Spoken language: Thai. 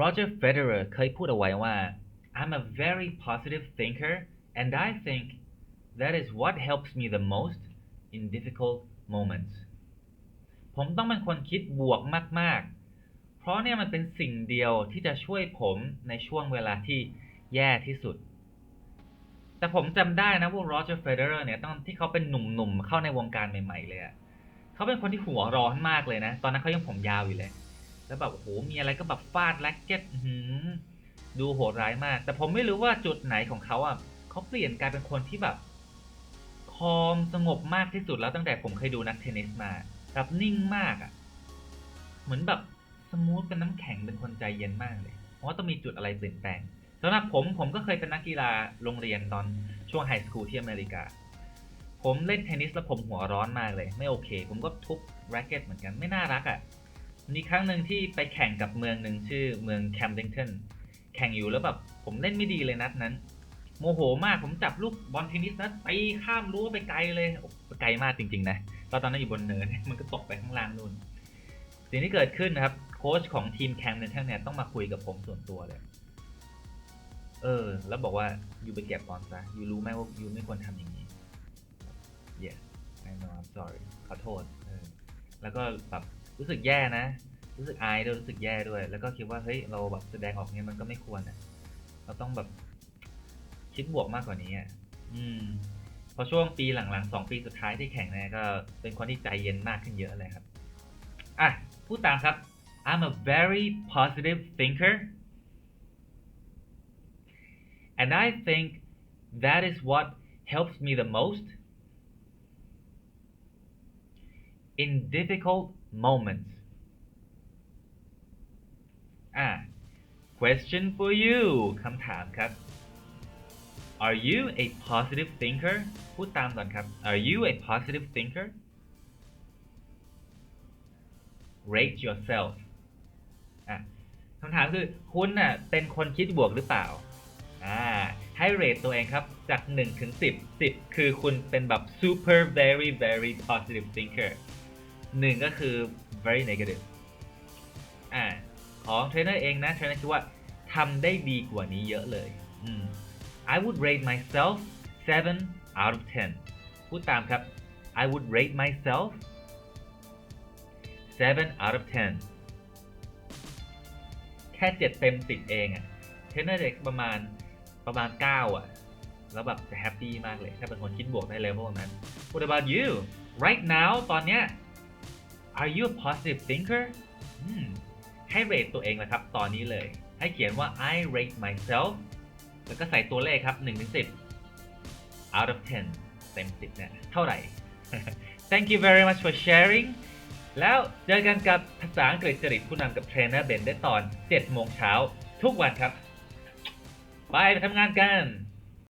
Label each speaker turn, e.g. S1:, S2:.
S1: Roger Federer เคยพูดเอาไว้ว่า I'm a very positive thinker and I think that is what helps me the most in difficult moments ผมต้องเป็นคนคิดบวกมาก ๆ เพราะเนี่ยมันเป็นสิ่งเดียวที่จะช่วยผมในช่วงเวลาที่แย่ที่สุด แต่ผมจำได้นะว่าโรเจอร์เฟเดอร์เนี่ยตอนที่เขาเป็นหนุ่มๆ เข้าในวงการใหม่ ๆ เลยอะเขาเป็นคนที่หัวร้อนมากเลยนะ ตอนนั้นเขายังผมยาวอยู่เลย แล้วแบบโอ้โหมีอะไรก็แบบฟาดแร็กเก็ตดูโหดร้ายมาก แต่ผมไม่รู้ว่าจุดไหนของเขาอะเขาเปลี่ยนกลายเป็นคนที่แบบคอมสงบมากที่สุดแล้วตั้งแต่ผมเคยดูนักเทนนิสมาแบบนิ่งมากอะ เหมือนแบบสมูทเป็นน้ำแข็งเป็นคนใจเย็นมากเลย เพราะว่าต้องมีจุดอะไรเปลี่ยนแปลงสำหรับผมผมก็เคยเป็นนักกีฬาโรงเรียนตอนช่วงไฮสคูลที่อเมริกา ผมเล่นเทนนิสแล้วผมหัวร้อนมากเลย ไม่โอเค ผมก็ทุบแร็กเก็ตเหมือนกันไม่น่ารักอะ่ะ มีครั้งหนึ่งที่ไปแข่งกับเมืองหนึ่งชื่อเมืองแคมเดนตันแข่งอยู่แล้วแบบผมเล่นไม่ดีเลยนัดนั้น โมโหมากผมจับลูกบอลเทนนิสนะตีข้ามรั้วไปไกลเลยไกลมากจริง ๆ นะตอนตอนนั้นอยู่บนเนินมันก็ตกไปข้างล่างนู่นสิ่งที่เกิดขึ้นนะครับโค้ชของทีมแคมเดนตันเนี่ยต้องมาคุยกับผมส่วนตัวเลย เออ แล้วบอกว่าอยู่ไปเก็บบอลซะอยู่รู้ไหมว่าอยู่ไม่ควรทำอย่างนี้ yes I know I'm sorry ขอโทษออแล้วก็แบบ รู้สึกแย่นะ รู้สึกอายด้วยรู้สึกแย่ด้วย แล้วก็คิดว่าเฮ้ยเราแบบแสดงออกเงี้ยมันก็ไม่ควรอะเราต้องแบบคิดบวกมากกว่านี้อะอืมพอช่วงปีหลังๆสองปีสุดท้ายที่แข่งเนี่ยก็เป็นคนที่ใจเย็นมากขึ้นเยอะเลยครับ อะ พูดตามครับ I'm a very positive thinker and I think that is what helps me the most in difficult moments อะ question for you คำถามครับ Are you a positive thinker พูดตามก่อนครับ Are you a positive thinker rate yourself อะคำถามคือคุณน่ะเป็นคนคิดบวกหรือเปล่าอ่าให้เรทตัวเองครับ จาก 1 ถึง 10 10 คือคุณเป็นแบบ super very very positive thinker 1ก็คือ very negative อ่าของเทรนเนอร์เองนะเทรนเนอร์คิดว่าทำได้ดีกว่านี้เยอะเลย อืม I would rate myself 7 out of 10 พูดตามครับ I would rate myself 7 out of 10 แค่ 7 เต็ม 10 เองอะเทรนเนอร์เด็กประมาณประมาณ 9 อะ แล้วแบบจะแฮปปี้มากเลย ถ้าเป็นคนคิดบวกได้เลยพวกนั้น What about you right now ตอนเนี้ย Are you a positive thinker ให้เรทตัวเองนะครับ ตอนนี้เลย ให้เขียนว่า I rate myself แล้วก็ใส่ตัวเลขครับ1ถึง10 out of 10 เต็ม 10 เนี่ย เท่าไหร่ Thank you very much for sharing แล้วเจอกันกับภาษาอังกฤษจริตผู้นำกับเทรนเนอร์เบนได้ตอน 7 โมงเช้าทุกวันครับ ไปไปทำงานกัน